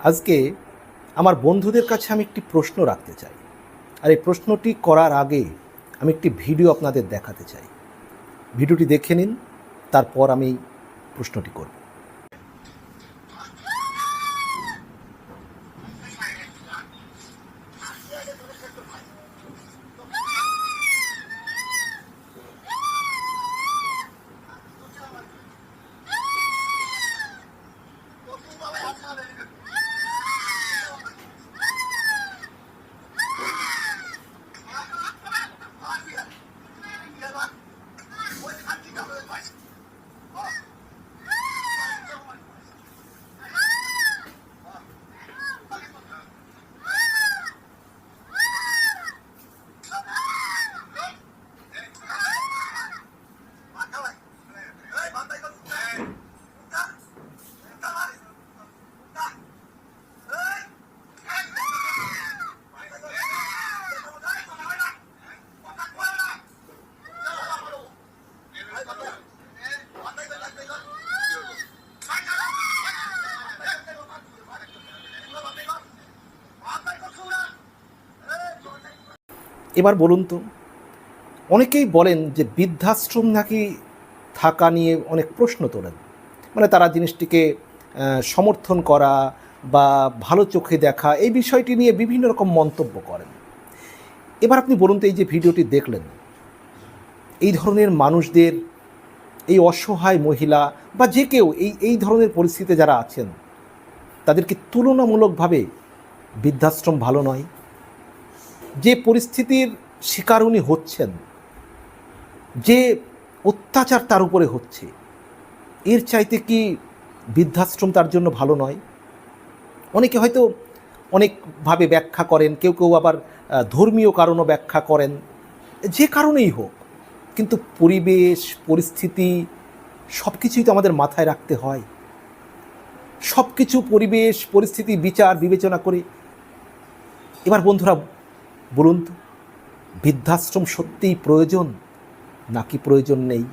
আজকে আমার বন্ধুদের কাছে আমি একটি প্রশ্ন রাখতে চাই। আর এই প্রশ্নটি করার আগে আমি একটি ভিডিও আপনাদের দেখাতে চাই। ভিডিওটি দেখে নিন, তারপর আমি প্রশ্নটি করব। এবার বলুন তো, অনেকেই বলেন যে বৃদ্ধাশ্রম নাকি থাকা নিয়ে অনেক প্রশ্ন তোলেন। মানে তারা জিনিসটিকে সমর্থন করা বা ভালো চোখে দেখা এই বিষয়টি নিয়ে বিভিন্ন রকম মন্তব্য করেন। এবার আপনি বলুন তো, এই যে ভিডিওটি দেখলেন, এই ধরনের মানুষদের, এই অসহায় মহিলা বা যে কেউ এই এই ধরনের পরিস্থিতিতে যারা আছেন তাদেরকে তুলনামূলকভাবে বৃদ্ধাশ্রম ভালো নয়? যে পরিস্থিতির শিকার উনি হচ্ছেন, যে অত্যাচার তার উপরে হচ্ছে, এর চাইতে কি বৃদ্ধাশ্রম তার জন্য ভালো নয়? অনেকে হয়তো অনেকভাবে ব্যাখ্যা করেন, কেউ কেউ আবার ধর্মীয় কারণও ব্যাখ্যা করেন, যে কারণেই হোক, কিন্তু পরিবেশ, পরিস্থিতি সব কিছুই তো আমাদের মাথায় রাখতে হয়। সব কিছু পরিবেশ, পরিস্থিতি, বিচার, বিবেচনা করে। এবার বন্ধুরা বলুন তো বৃদ্ধাশ্রম সত্যিই প্রয়োজন নাকি প্রয়োজন নেই?